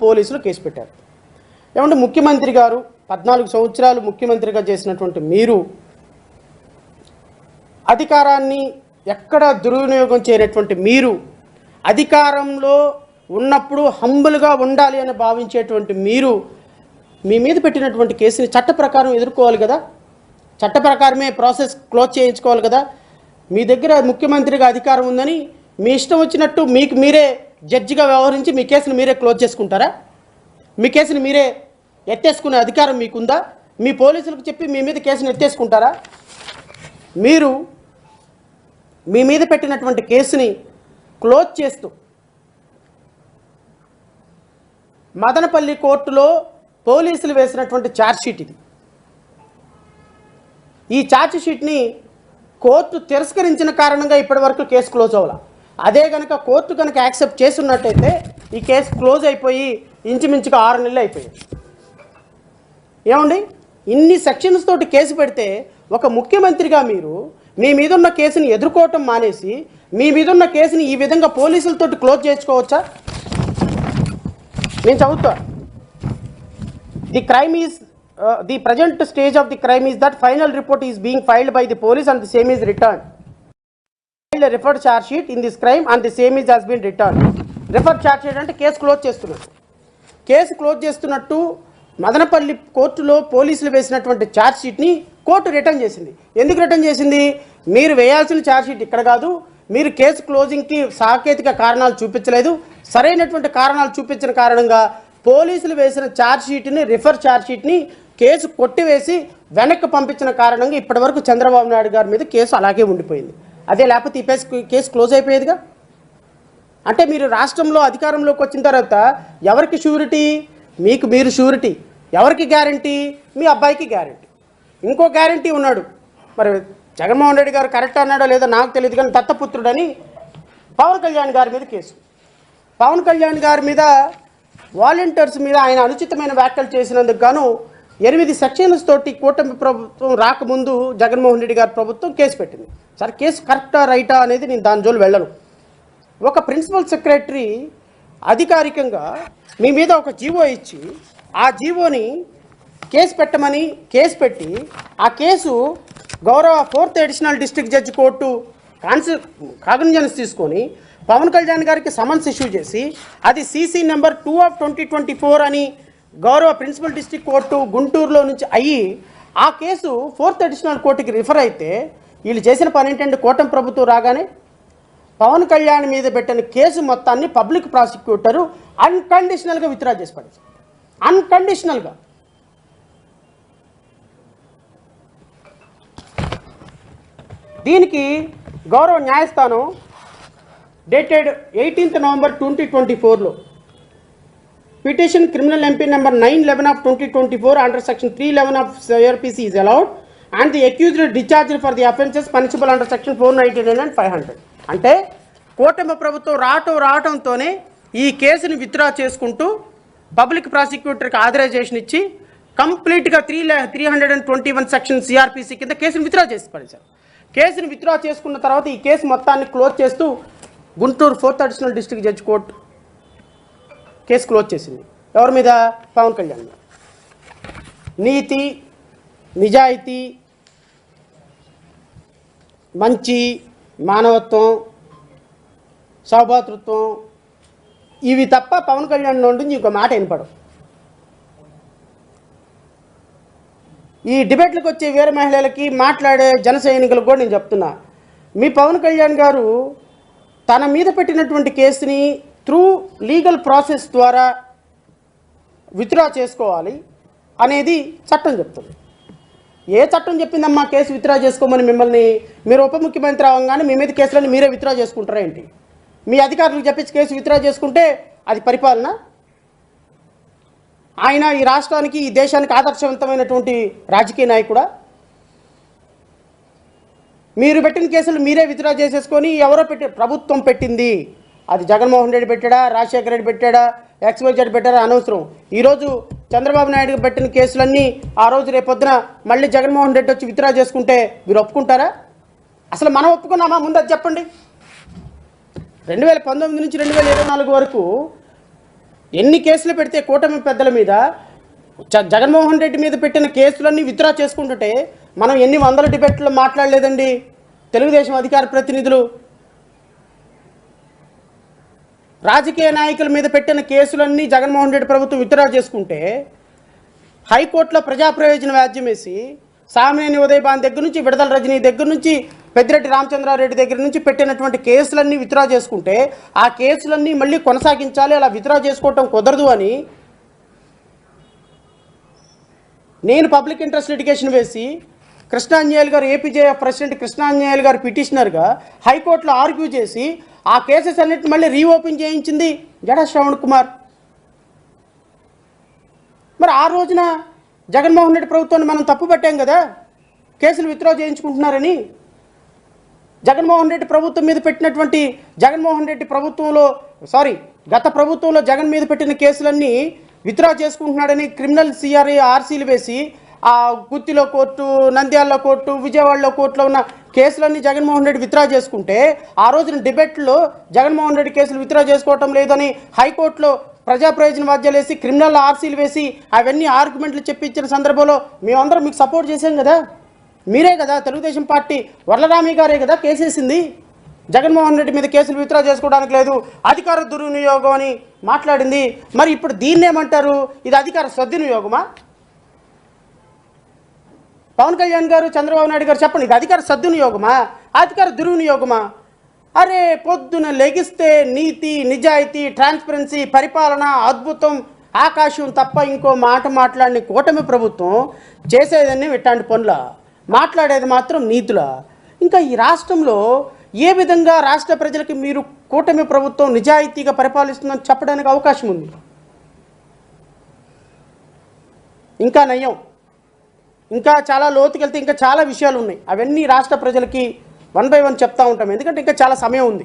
పోలీసులు కేసు పెట్టారు. ఏమంటే ముఖ్యమంత్రి గారు పద్నాలుగు సంవత్సరాలు ముఖ్యమంత్రిగా చేసినటువంటి మీరు అధికారాన్ని ఎక్కడ దుర్వినియోగం చేయనటువంటి మీరు అధికారంలో ఉన్నప్పుడు హంబుల్గా ఉండాలి అని భావించేటువంటి మీరు మీ మీద పెట్టినటువంటి కేసుని చట్ట ప్రకారం ఎదుర్కోవాలి కదా? చట్ట ప్రకారమే ప్రాసెస్ క్లోజ్ చేయించుకోవాలి కదా? మీ దగ్గర ముఖ్యమంత్రిగా అధికారం ఉందని మీ ఇష్టం వచ్చినట్టు మీకు మీరే జడ్జిగా వ్యవహరించి మీ కేసును మీరే క్లోజ్ చేసుకుంటారా? మీ కేసుని మీరే ఎత్తేసుకునే అధికారం మీకుందా? మీ పోలీసులకు చెప్పి మీ మీద కేసును ఎత్తేసుకుంటారా? మీరు మీ మీద పెట్టినటువంటి కేసుని క్లోజ్ చేస్తూ మదనపల్లి కోర్టులో పోలీసులు వేసినటువంటి ఛార్జ్షీట్ ఇది. ఈ ఛార్జ్షీట్ని కోర్టు తిరస్కరించిన కారణంగా ఇప్పటివరకు కేసు క్లోజ్ అవ్వాలి. అదే కనుక కోర్టు కనుక యాక్సెప్ట్ చేస్తున్నట్టయితే ఈ కేసు క్లోజ్ అయిపోయి ఇంచుమించుగా ఆరు నెలలు అయిపోయింది ఏమండి? ఇన్ని సెక్షన్స్ తోటి కేసు పెడితే ఒక ముఖ్యమంత్రిగా మీరు మీ మీద ఉన్న కేసుని ఎదుర్కోవటం మానేసి మీ మీద ఉన్న కేసుని ఈ విధంగా పోలీసులతోటి క్లోజ్ చేసుకోవచ్చా నేను చదువుతా. The crime is the present stage of the crime is that final report is being filed by the police and the same is return filed refer sheet in this crime and the same is has been return refer charge sheet అంటే case close చేస్తున్నట్టు case close చేస్తున్నట్టు మదనపల్లి కోర్టులో పోలీసులు వేసినటువంటి charge షీట్ని court return చేసింది. ఎందుకు return చేసింది? మీరు వేయాల్సిన ఛార్జ్ షీట్ ఇక్కడ కాదు. మీరు కేసు క్లోజింగ్కి సాంకేతిక కారణాలు చూపించలేదు. సరైనటువంటి కారణాలు చూపించిన కారణంగా పోలీసులు వేసిన ఛార్జ్ షీట్ని రిఫర్ ఛార్జ్ షీట్ని కేసు కొట్టివేసి వెనక్కి పంపించిన కారణంగా ఇప్పటివరకు చంద్రబాబు నాయుడు గారి మీద కేసు అలాగే ఉండిపోయింది. అదే లేకపోతే ఈ కేసు కేసు క్లోజ్ అయిపోయేదిగా? అంటే మీరు రాష్ట్రంలో అధికారంలోకి వచ్చిన తర్వాత ఎవరికి షూరిటీ? మీకు మీరు షూరిటీ. ఎవరికి గ్యారంటీ? మీ అబ్బాయికి గ్యారంటీ. ఇంకో గ్యారంటీ ఉన్నాడు. మరి జగన్మోహన్ రెడ్డి గారు కరెక్ట్ అన్నాడో లేదో నాకు తెలియదు కానీ దత్తపుత్రుడని పవన్ కళ్యాణ్ గారి మీద కేసు. పవన్ కళ్యాణ్ గారి మీద వాలంటీర్స్ మీద ఆయన అనుచితమైన వ్యాఖ్యలు చేసినందుకు గాను ఎనిమిది సెక్షన్స్ తోటి కూటమి ప్రభుత్వం రాకముందు జగన్మోహన్ రెడ్డి గారి ప్రభుత్వం కేసు పెట్టింది. సార్ కేసు కరెక్టా రైటా అనేది నేను దాని జోలు వెళ్ళను. ఒక ప్రిన్సిపల్ సెక్రటరీ అధికారికంగా మీ మీద ఒక జీవో ఇచ్చి ఆ జీవోని కేసు పెట్టమని కేసు పెట్టి ఆ కేసు గౌరవ fourth additional district judge court కాన్సి cognizance తీసుకొని పవన్ కళ్యాణ్ గారికి సమన్స్ ఇష్యూ చేసి అది CC number two of twenty twenty four అని గౌరవ ప్రిన్సిపల్ డిస్టిక్ కోర్టు గుంటూరులో నుంచి అయ్యి ఆ కేసు ఫోర్త్ అడిషనల్ కోర్టుకి రిఫర్ అయితే వీళ్ళు చేసిన పని ఏంటంటే కూటమి ప్రభుత్వం రాగానే పవన్ కళ్యాణ్ మీద పెట్టిన కేసు మొత్తాన్ని పబ్లిక్ ప్రాసిక్యూటరు అన్కండిషనల్గా విత్డ్రా చేసి పడేసి అన్కండిషనల్గా దీనికి గౌరవ న్యాయస్థానం dated eighteenth November twenty twenty ఫోర్లో petition criminal MP number nine eleven of twenty twenty four under section three eleven of CrPC is allowed and the accused discharge for the offences punishable under section four ninety nine and five hundred అంటే కూటమి ప్రభుత్వం రావటం రావటంతోనే ఈ కేసుని withdraw చేసుకుంటూ public ప్రాసిక్యూటర్కి authorization ఇచ్చి కంప్లీట్గా three three hundred and twenty one section CrPC కింద కేసుని విత్డ్రా చేసి పడేశారు. కేసుని విత్డ్రా చేసుకున్న తర్వాత ఈ కేసు మొత్తాన్ని క్లోజ్ చేస్తూ Guntur fourth additional district judge court case close చేసింది. ఎవరి మీద? పవన్ కళ్యాణ్ మీద. నీతి నిజాయితీ మంచి మానవత్వం సౌభాతృత్వం ఇవి తప్ప పవన్ కళ్యాణ్ నుండి ఇంకో మాట వినపడవు. ఈ డిబేట్లకు వచ్చే వేరే మహిళలకి మాట్లాడే జన సైనికులకు కూడా నేను చెప్తున్నా. మీ పవన్ కళ్యాణ్ గారు తన మీద పెట్టినటువంటి కేసుని త్రూ లీగల్ ప్రాసెస్ ద్వారా విత్డ్రా చేసుకోవాలి అనేది చట్టం చెప్తుంది. ఏ చట్టం చెప్పిందమ్మా కేసు విత్డ్రా చేసుకోమని మిమ్మల్ని మీరు ఉప ముఖ్యమంత్రి అవ్వగానే మీ మీద కేసులని మీరే విత్డ్రా చేసుకుంటారా ఏంటి? మీ అధికారులకు చెప్పించి కేసు విత్డ్రా చేసుకుంటే అది పరిపాలన? ఆయన ఈ రాష్ట్రానికి ఈ దేశానికి ఆదర్శవంతమైనటువంటి రాజకీయ నాయకుడా? మీరు పెట్టిన కేసులు మీరే విత్డ్రా చేసేసుకొని ఎవరో పెట్టి ప్రభుత్వం పెట్టింది. అది జగన్మోహన్ రెడ్డి పెట్టాడా? రాజశేఖర రెడ్డి పెట్టాడా? ఎక్స్వైజెడ్ పెట్టాడా అనవసరం. ఈరోజు చంద్రబాబు నాయుడు పెట్టిన కేసులన్నీ ఆ రోజు రేపొద్దున మళ్ళీ జగన్మోహన్ రెడ్డి వచ్చి విత్డ్రా చేసుకుంటే మీరు ఒప్పుకుంటారా? అసలు మనం ఒప్పుకున్నామా? ముందు అది చెప్పండి. రెండు వేల పంతొమ్మిది నుంచి రెండు వేల ఇరవై నాలుగు వరకు ఎన్ని కేసులు పెడితే కూటమి పెద్దల మీద జగన్మోహన్ రెడ్డి మీద పెట్టిన కేసులన్నీ విత్డ్రా చేసుకుంటుంటే మనం ఎన్ని వందల డిబేట్లు మాట్లాడలేదండి? తెలుగుదేశం అధికార ప్రతినిధులు రాజకీయ నాయకుల మీద పెట్టిన కేసులన్నీ జగన్మోహన్ రెడ్డి ప్రభుత్వం విత్డ్రా చేసుకుంటే హైకోర్టులో ప్రజాప్రయోజన వ్యాజ్యం వేసి సామినేని ఉదయభాన్ దగ్గర నుంచి విడదల రజనీ దగ్గర నుంచి పెద్దిరెడ్డి రామచంద్రారెడ్డి దగ్గర నుంచి పెట్టినటువంటి కేసులన్నీ విత్డ్రా చేసుకుంటే ఆ కేసులన్నీ మళ్ళీ కొనసాగించాలి అలా విత్డ్రా చేసుకోవటం కుదరదు అని నేను పబ్లిక్ ఇంట్రెస్ట్ లిటిగేషన్ వేసి కృష్ణాంజనేయులు గారు ఏపీజేఎఫ్ ప్రెసిడెంట్ కృష్ణాంజనేయులు గారు పిటిషనర్గా హైకోర్టులో ఆర్గ్యూ చేసి ఆ కేసెస్ అన్నిటిని మళ్ళీ రీఓపెన్ చేయించింది జడా శ్రవణ్ కుమార్. మరి ఆ రోజున జగన్మోహన్ రెడ్డి ప్రభుత్వాన్ని మనం తప్పు పట్టాం కదా? కేసులు విత్డ్రా చేయించుకుంటున్నారని? జగన్మోహన్ రెడ్డి ప్రభుత్వం మీద పెట్టినటువంటి జగన్మోహన్ రెడ్డి ప్రభుత్వంలో సారీ గత ప్రభుత్వంలో జగన్ మీద పెట్టిన కేసులన్నీ విత్డ్రా చేసుకుంటున్నాడని క్రిమినల్ సిఆర్ఏ ఆర్సీలు వేసి ఆ గుత్తిలో కోర్టు నంద్యాలలో కోర్టు విజయవాడలో కోర్టులో ఉన్న కేసులన్నీ జగన్మోహన్ రెడ్డి విత్డ్రా చేసుకుంటే ఆ రోజున డిబేట్లో జగన్మోహన్ రెడ్డి కేసులు విత్డ్రా చేసుకోవటం లేదని హైకోర్టులో ప్రజా ప్రయోజన వాద్యాలు వేసి క్రిమినల్ ఆర్సీలు వేసి అవన్నీ ఆర్గ్యుమెంట్లు చెప్పించిన సందర్భంలో మేమందరం మీకు సపోర్ట్ చేశాం కదా? మీరే కదా తెలుగుదేశం పార్టీ వరలరామి గారే కదా కేసేసింది? జగన్మోహన్ రెడ్డి మీద కేసులు విత్డ్రా చేసుకోవడానికి లేదు అధికార దుర్వినియోగం అని మాట్లాడింది. మరి ఇప్పుడు దీన్నేమంటారు? ఇది అధికార సద్వినియోగమా పవన్ కళ్యాణ్ గారు చంద్రబాబు నాయుడు గారు చెప్పండి ఇది అధికార సద్వినియోగమా? అధికార దుర్వినియోగమా? అరే పొద్దున లెగిస్తే నీతి నిజాయితీ ట్రాన్స్పరెన్సీ పరిపాలన అద్భుతం ఆకాశం తప్ప ఇంకో మాట మాట్లాడిన కూటమి ప్రభుత్వం చేసేదన్నీ ఇట్లాంటి పనుల? మాట్లాడేది మాత్రం నీతుల? ఇంకా ఈ రాష్ట్రంలో ఏ విధంగా రాష్ట్ర ప్రజలకి మీరు కూటమి ప్రభుత్వం నిజాయితీగా పరిపాలిస్తుందని చెప్పడానికి అవకాశం ఉంది? ఇంకా నయం. ఇంకా చాలా లోతుకెళ్తే ఇంకా చాలా విషయాలు ఉన్నాయి అవన్నీ రాష్ట్ర ప్రజలకి వన్ బై వన్ చెప్తా ఉంటాం. ఎందుకంటే ఇంకా చాలా సమయం ఉంది.